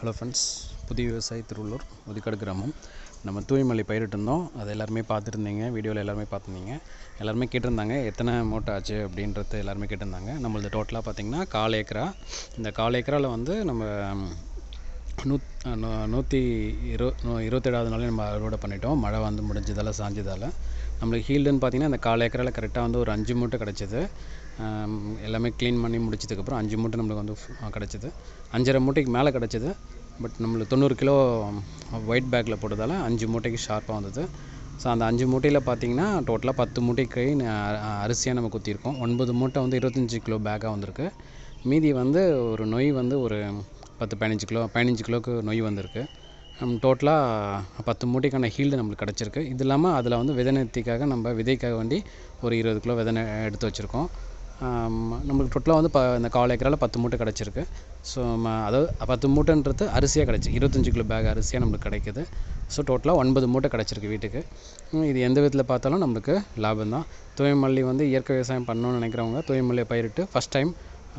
Hello friends புதிய விவசாயி திருவள்ளூர் ஒதுக்காடு கிராமம். நம்ம தூய்மலை பயிரிட்டிருந்தோம் அதை எல்லாருமே பார்த்துருந்தீங்க. வீடியோவில் எல்லாருமே பார்த்துருந்தீங்க. எல்லாருமே கேட்டிருந்தாங்க எத்தனை மூட்டை ஆச்சு அப்படின்றது எல்லாருமே கேட்டிருந்தாங்க. நம்மளது டோட்டலாக பார்த்தீங்கன்னா கால் ஏக்கரா. இந்த கால் ஏக்கராவில் வந்து நம்ம நூத் நூ நூற்றி இரு இருபத்தேழாவது நாளே நம்ம அறுவடை பண்ணிட்டோம். மழை வந்து முடிஞ்சதால் சாஞ்சதால். நம்மளுக்கு ஹீல்டுன்னு பார்த்தீங்கன்னா அந்த கால் ஏக்கரால் கரெக்டாக வந்து ஒரு அஞ்சு மூட்டை கிடச்சிது. எல்லாமே க்ளீன் பண்ணி முடிச்சதுக்கப்புறம் அஞ்சு மூட்டை நம்மளுக்கு வந்து கிடச்சிது. அஞ்சரை மூட்டைக்கு மேலே கிடச்சிது. பட் நம்மளுக்கு தொண்ணூறு கிலோ ஒயிட் பேக்கில் போட்டதால் அஞ்சு மூட்டைக்கு ஷார்ப்பாக வந்தது. ஸோ அந்த அஞ்சு மூட்டையில் பார்த்தீங்கன்னா டோட்டலாக பத்து மூட்டைக்கு அரிசியாக நம்ம குத்திருக்கோம் ஒன்பது மூட்டை வந்து இருபத்தஞ்சி கிலோ பேக்காக வந்திருக்கு. மீதி வந்து ஒரு நொய் வந்து ஒரு பத்து பதினஞ்சு கிலோ பதினஞ்சு கிலோவுக்கு நொய் வந்திருக்கு. டோட்டலாக பத்து மூட்டைக்கான ஹீல்டு நம்மளுக்கு கிடச்சிருக்கு. இது இல்லாமல் அதில் வந்து விதை நேர்த்திக்காக நம்ம விதைக்காக வேண்டி ஒரு இருபது கிலோ விதை எடுத்து வச்சுருக்கோம். நம்மளுக்கு டோட்டலாக வந்து ப இந்த கால் ஏக்கரால் பத்து மூட்டை கிடச்சிருக்கு. ஸோ அதாவது பத்து மூட்டைன்றது அரிசியாக கிடச்சி இருபத்தஞ்சி கிலோ பேக் அரிசியாக நம்மளுக்கு கிடைக்குது. ஸோ டோட்டலாக ஒன்பது மூட்டை கிடச்சிருக்கு வீட்டுக்கு. இது எந்த விதத்தில் பார்த்தாலும் நம்மளுக்கு லாபம் தான். துவைமல்லி வந்து இயற்கை விவசாயம் பண்ணணும்னு நினைக்கிறவங்க தூயமல்லியை பயிரிட்டு ஃபஸ்ட் டைம்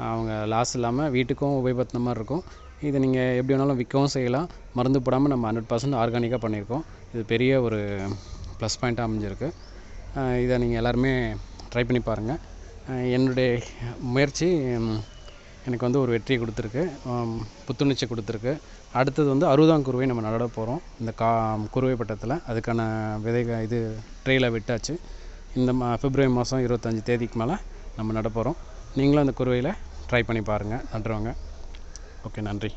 அவங்க லாஸ் இல்லாமல் வீட்டுக்கும் உபயோகப்படுத்தின மாதிரி இருக்கும். இதை நீங்கள் எப்படி வேணாலும் விற்கவும் செய்யலாம். மருந்து போடாமல் நம்ம ஹண்ட்ரட் பர்சன்ட் ஆர்கானிக்காக பண்ணியிருக்கோம். இது பெரிய ஒரு ப்ளஸ் பாயிண்ட்டாக அமைஞ்சிருக்கு. இதை நீங்கள் எல்லாருமே ட்ரை பண்ணி பாருங்கள் என்னுடைய முயற்சி எனக்கு வந்து ஒரு வெற்றியை கொடுத்துருக்கு. புத்துணர்ச்சி கொடுத்துருக்கு. அடுத்தது வந்து அறுபதாம் குருவை நம்ம நட போகிறோம் இந்த கா குருவை பட்டத்தில். அதுக்கான விதை இது ட்ரெயில விட்டாச்சு. இந்த மா பிப்ரவரி மாதம் இருபத்தஞ்சி தேதிக்கு மேலே நம்ம நட போகிறோம் நீங்களும் அந்த குருவையில் ட்ரை பண்ணி பாருங்கள் நடுறவங்க ஓகே நன்றி.